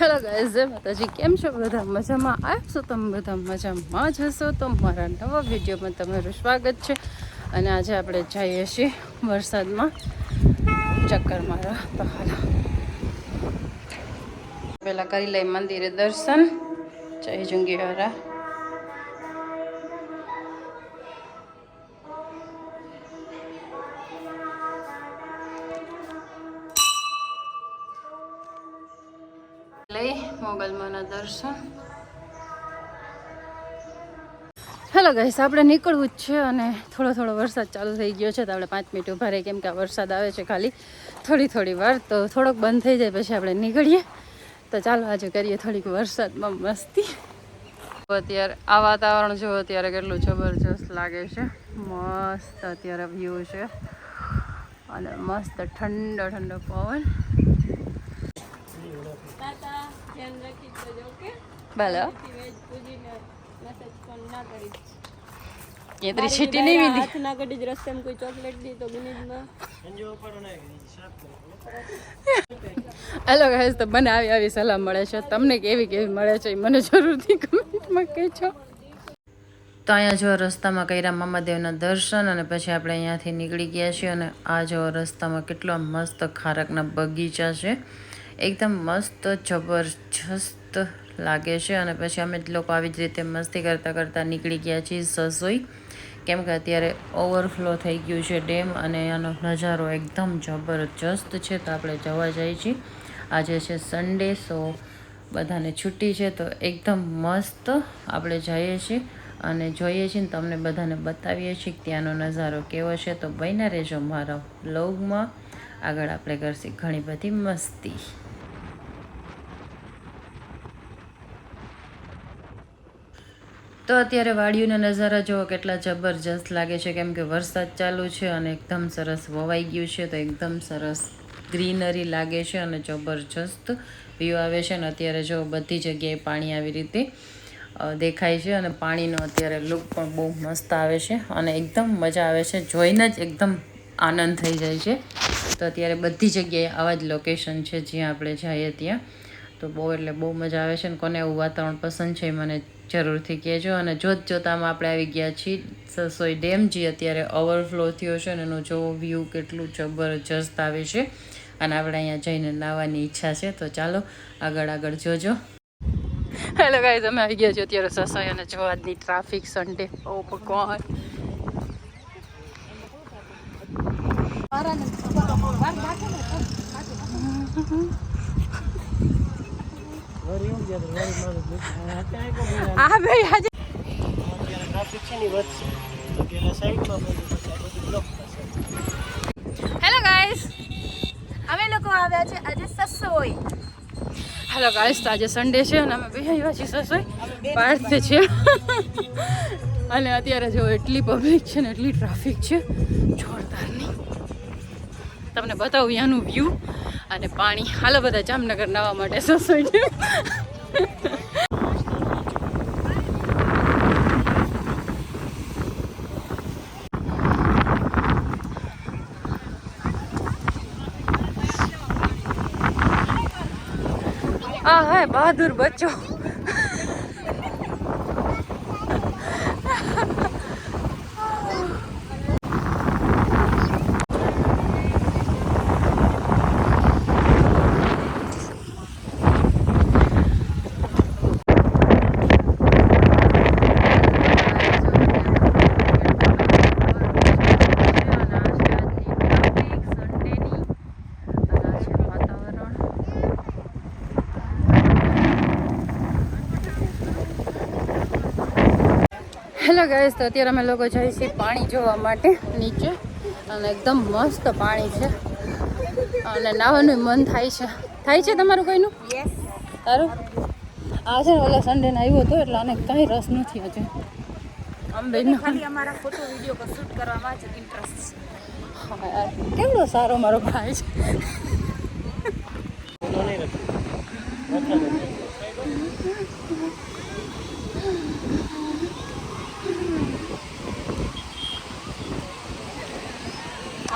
Hello guys જય માતાજી. કેમ છો બધા? મજામાં? આવશો તમે બધા મજામાં જ હશો? તો મારા નવા વિડીયોમાં તમારું સ્વાગત છે. અને આજે આપણે જઈએ છીએ વરસાદમાં ચક્કર મારા તો હાલો પહેલાં કરી લઈ મંદિરે દર્શન. જય જુંગીવાળા લઈ મોગલમાના દર્શન હેલો ગાઈસ આપણે નીકળવું જ છે અને થોડો થોડો વરસાદ ચાલુ થઈ ગયો છે તો આપણે પાંચ મિનિટ ઊભા રહીએ કેમ કે વરસાદ આવે છે ખાલી થોડી થોડી વાર તો થોડોક બંધ થઈ જાય પછી આપણે નીકળીએ તો ચાલો આજે કરીએ થોડીક વરસાદમાં મસ્તી અત્યારે આ વાતાવરણ જો અત્યારે કેટલું જબરજસ્ત લાગે છે મસ્ત અત્યારે વ્યૂ છે અને મસ્ત ઠંડો ઠંડો પવન ભલે એતરી છીટી નહીં વીધી. હાથ ના કડી જ રસ્તે કોઈ ચોકલેટ દી તો હેલો ગાઈસ તો મને આવી આવી સલાહ મળે છે. તમને કેવી કેવી મળે છે મને જરૂરથી કમેન્ટમાં કહેજો. તો અહીંયા જો રસ્તામાં કર્યા મામાદેવના દર્શન અને પછી આપણે અહીંયાથી નીકળી ગયા છીએ અને આ જો રસ્તામાં કેટલો મસ્ત ખારકના બગીચા છે. એકદમ મસ્ત, જબરજસ્ત લાગે છે. અને પછી અમે લોકો આવી જ રીતે મસ્તી કરતાં કરતાં નીકળી ગયા છીએ સસોઈ. કેમ કે અત્યારે ઓવરફ્લો થઈ ગયું છે ડેમ અને એનો નજારો એકદમ જબરજસ્ત છે. તો આપણે જવા જઈએ છીએ. આજે છે સન્ડે સો બધાને છુટ્ટી છે. તો એકદમ મસ્ત આપણે જઈએ છીએ અને જોઈએ છીએ ને તમને બધાને બતાવીએ છીએ કે ત્યાંનો નજારો કેવો છે. તો બન્યા રહેજો મારા બ્લોગમાં આગળ આપણે કરશી ઘણી બધી મસ્તી. તો અત્યારે વાડીઓના નજારા જોવો કેટલા જબરજસ્ત લાગે છે. કેમ કે વરસાદ ચાલુ છે અને એકદમ સરસ વવાઈ ગયું છે તો એકદમ સરસ ગ્રીનરી લાગે છે અને જબરજસ્ત વ્યૂ આવે છે અને અત્યારે જો બધી જગ્યાએ પાણી આવી રીતે દેખાય છે અને પાણીનો અત્યારે લુક પણ બહુ મસ્ત આવે છે અને એકદમ મજા આવે છે. જોઈને જ એકદમ આનંદ થઈ જાય છે. તો અત્યારે બધી જગ્યાએ આવા જ લોકેશન છે જ્યાં આપણે જઈએ ત્યાં. તો બહુ એટલે બહુ મજા આવે છે ને કોને એવું વાતાવરણ પસંદ છે મને જરૂરથી કહેજો. અને જોત જોતામાં આપણે આવી ગયા છીએ સસોઈ ડેમ જે અત્યારે ઓવરફ્લો થયો છે અને એનો જો વ્યૂ કેટલું જબરજસ્ત આવે છે. અને આપણે અહીંયા જઈને નાવાની ઈચ્છા છે. તો ચાલો આગળ આગળ જોજો. હેલો ગાઈઝ અમે આવી ગયા છીએ અત્યારે સસોઈ અને જો આજની ટ્રાફિક સન્ડે ઓ ભગવાન. આ ભાઈ આજે હેલો ગાઈસ અમે લોકો આવ્યા છે આજે સસોઈ. હેલો ગાઈઝ તો આજે સન્ડે છે અને અમે બે આવ્યા છીએ સસોઈ. પાર્થ છે. અને અત્યારે જો એટલી પબ્લિક છે ને એટલી ટ્રાફિક છે. જોરદારની તમને બતાવું અહીંયાનું વ્યૂ અને પાણી. હાલો બધા જામનગર નાવા માટે સસોઈ છે. આ હે બહાદુર બચ્ચો. ગાઈસ તો અત્યારે અમે લોકો જઈએ છીએ પાણી જોવા માટે નીચે. અને એકદમ મસ્ત પાણી છે. અને નાવાનું મન થાય છે. થાય છે તમારું કોઈનું? તારું? આ છે ને ઓલા સન્ડે આવ્યો હતો એટલે આને કાંઈ રસ નથી હજુ. આમ અમારા ફોટો શૂટ કરવામાં જ ઇન્ટરેસ્ટ કેવડો સારો મારો ભાઈ છે.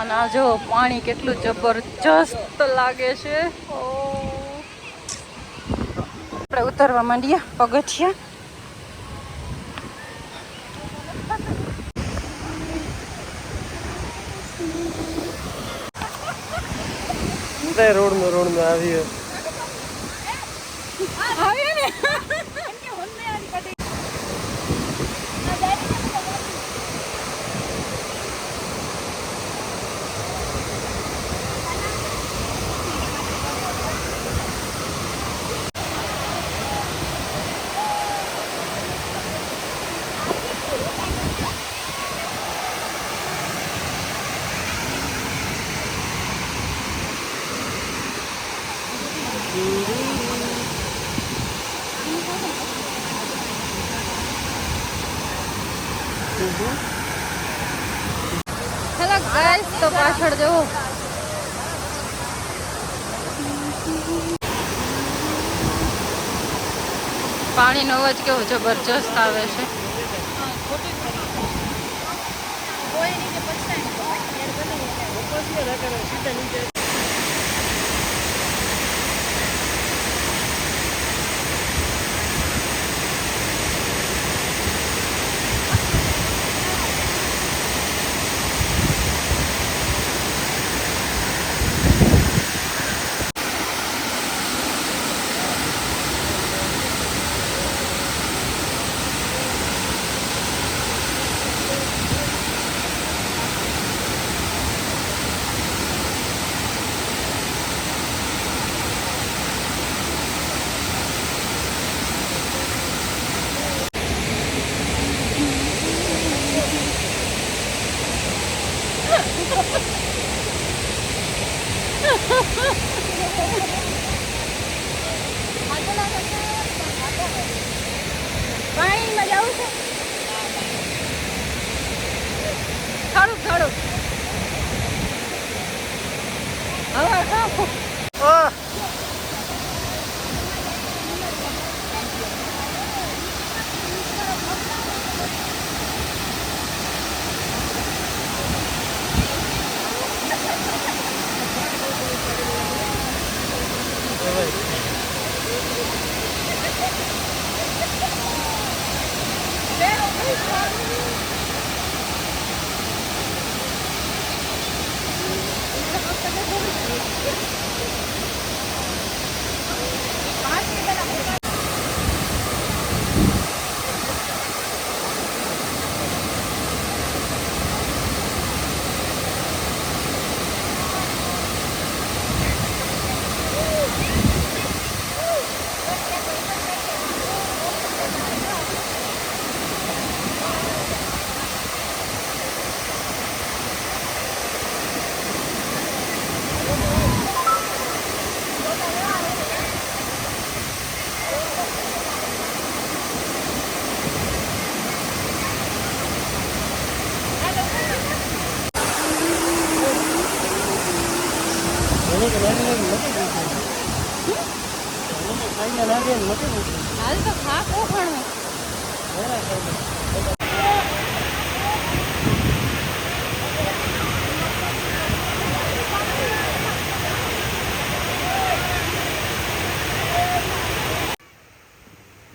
અને આ જો પાણી કેટલું જબરજસ્ત લાગે છે. આપણે ઉતરવા માંડીએ પગથિયા. રોડમાં રોડમાં આવી હેલો ગાઈસ તો પાછળ જુઓ પાણીનો અવાજ કેવો જબરજસ્ત આવે છે? પાણીમાં જવું છે થોડુંક થોડુંક હવે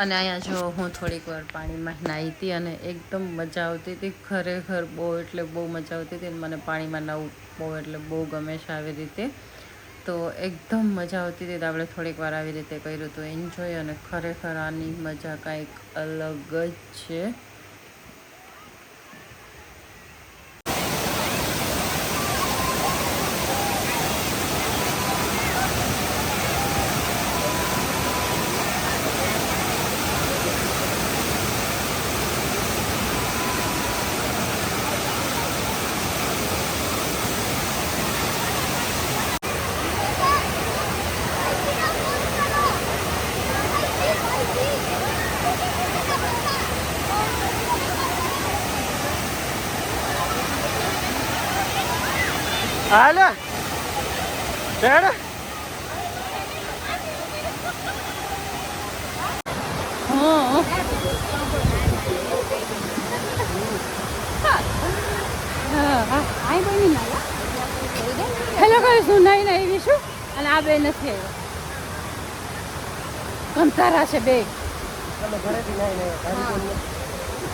અને અહીંયા જો હું થોડીક વાર પાણીમાં નાહી હતી અને એકદમ મજા આવતી હતી. ખરેખર બહુ એટલે બહુ મજા આવતી હતી મને પાણીમાં નાહવું બહુ એટલે બહુ ગમે છે આવી રીતે. તો એકદમ મજા આવતી હતી. આપણે થોડીક વાર આવી રીતે કર્યું તો એન્જોય અને ખરેખર આની મજા કાંઈક અલગ જ છે. હાલે. બેડ. હા આઈ બની ના હેલો કઈ શું નહીં નહીં વિશું અને આ બે નથી આવ્યો. કંતારા છે બે. તમે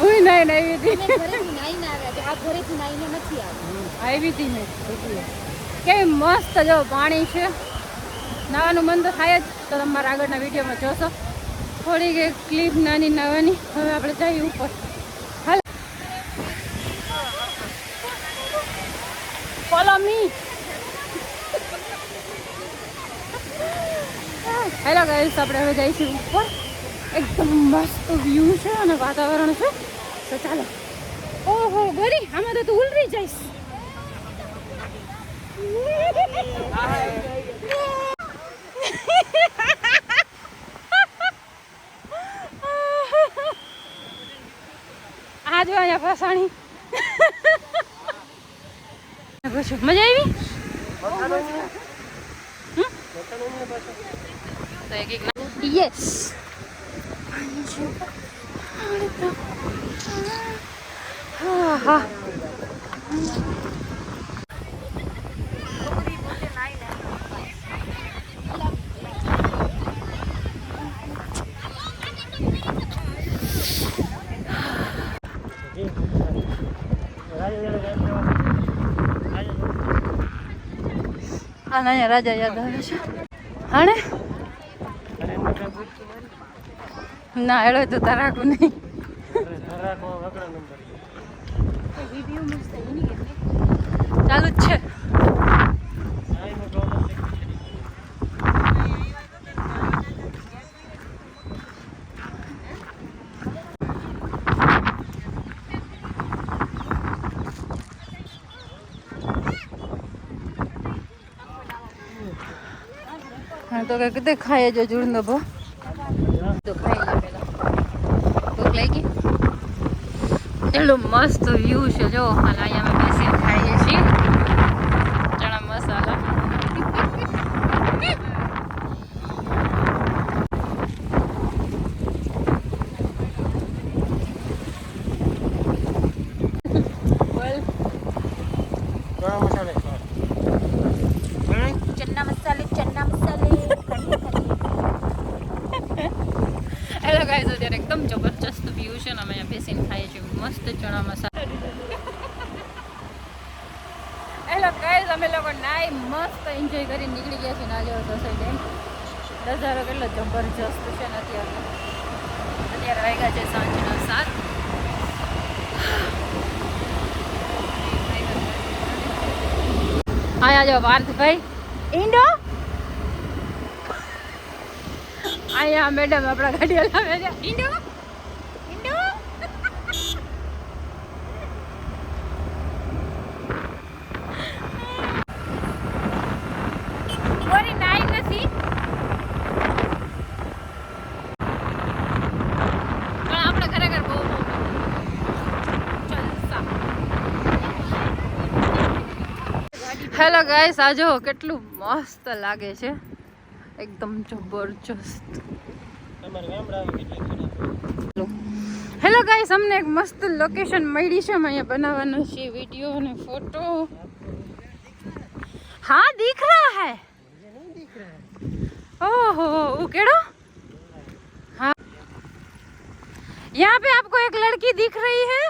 ઘરેથી નાઈ ને ઉઈ નહીં નહીં આવી હતી આવી હતી મેં કેવી મસ્ત જો પાણી છે. નાવાનું મન તો થાય જ. તો તમારા આગળના વિડીયોમાં જોશો. થોડીક એક ક્લિપ નાની નાવાની. હવે આપણે જઈએ ઉપર. હાલ. ફોલો મી હેલો ગાઈસ આપણે હવે જઈશું ઉપર. એકદમ મસ્ત વ્યૂ છે અને વાતાવરણ છે. તો ચાલો. ઓહો ગોરી આમાં તો તું ઉલરી જઈશ. આ જો અહીંયા ફસાણી મજા આવી? તો એક એક યસ રાજા યાદ આવે છે. હાણે? ના, એડો તો તારાકું નહીં. ચાલુ જ છે. તો કે કીધું ખાઈ જો જુડનો ભો. તો ખાઈ લાગી એટલું મસ્ત વ્યૂ છે જો અને અહીંયા અમે બેસીને ખાઈએ છીએ ચણા મસાલા બોલ ઘણા મસાલે ચન્ના મસાલે ચન્ના મસાલે હેલો ગાઈઝ અત્યારે એકદમ જબરજસ્ત વ્યૂ છે ને અમે અહીંયા બેસીને ખાઈએ છીએ. મસ્ત ચણા મસાલા. હેલો ગાઈઝ અમે લોકો નાઈ મસ્ત એન્જોય કરી નીકળી ગયા છીએ નાજો સોસાઈ ડેમ નજારો કેટલો જબરજસ્ત છે ને અત્યારે. અત્યારે વાગ્યા છે સાંજના સાત. આયા જો વાર્થભાઈ. ઈંડો અહીંયા મેડમ આપણા ગાડી હલાવે છે. ઇન્ડો? ઈંડો નથી. આપણે ખરેખર બહુ બહુ હેલો ગાઈસ આજો કેટલું મસ્ત લાગે છે. એકદમ જબરજસ્ત તમારે ગામડા કેટલી હેલો ગાઈસ અમને એક મસ્ત લોકેશન મળી છે અમે અહીંયા બનાવવાનો છે વિડીયો અને ફોટો हाँ दिख रहा है ओहो वो केड़ो हाँ यहाँ पे आपको एक लड़की दिख रही है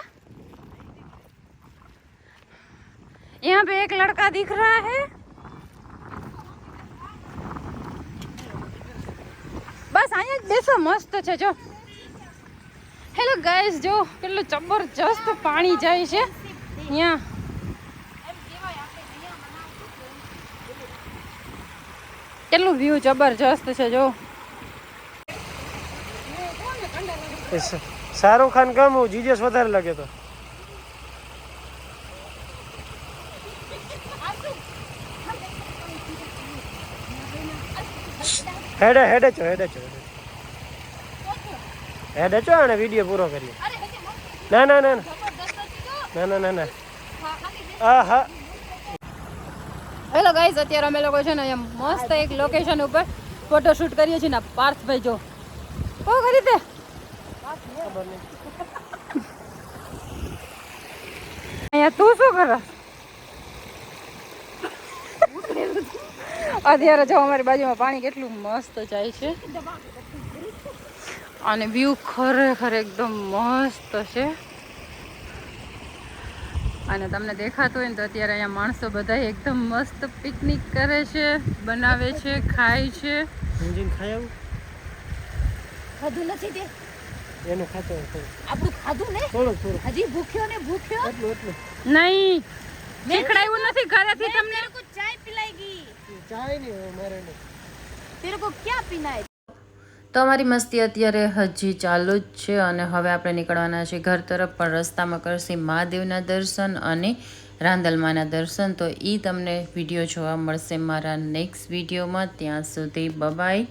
यहाँ पे एक लड़का दिख रहा है બસ, અહીંયા જ મસ્ત છે, જો. હેલો ગાઈસ, જો, કેટલું જબરજસ્ત પાણી જાય છે. અહીંયા. કેટલું વ્યૂ જબરજસ્ત છે, જો. શાહરુખ ખાન કમ જીજસ વધારે લાગે તો. હેડે હેડે છો હેડે છો હેડે છો અને વીડિયો પૂરો કરીએ. ના ના ના ના. ના ના ના આ હા. હેલો ગાઈઝ અત્યારે અમે લોકો છે ને એમ મસ્ત એક લોકેશન ઉપર ફોટો શૂટ કરીએ છીએ ને પાર્થભાઈ જો. કો કરી તે અહીંયા તું શું કરે? અત્યારે જો અમારી બાજુમાં પાણી કેટલું મસ્ત જાય છે. અને વ્યૂ ખરેખર એકદમ મસ્ત છે. અને તમને દેખાતું હોય ને તો અત્યારે અહીંયા માણસો બધા એકદમ મસ્ત પિકનિક કરે છે બનાવે છે ખાય છે. ખાધું નથી આપણું ખાધું ને? ભૂખ્યો ને ભૂખ્યો? નહીં. શીખડાયું નથી ઘરેથી ચાય પીલાઈ ગઈ. ચાય નહીં મારે નહીં. તેરે ક્યાં પીના તો અમારી મસ્તી અત્યારે હજી ચાલુ જ છે અને હવે આપણે નીકળવાના છે ઘર તરફ પણ રસ્તામાં કરશે મહાદેવના દર્શન અને રાંદલમાના દર્શન. તો એ તમને વીડિયો જોવા મળશે મારા નેક્સ્ટ વિડીયોમાં ત્યાં સુધી બબાય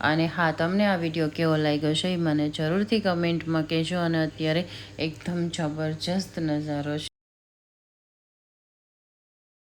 અને હા, તમને આ વીડિયો કેવો લાગ્યો છે એ મને જરૂરથી કમેન્ટમાં કહેજો. અને અત્યારે એકદમ જબરજસ્ત નજારો છે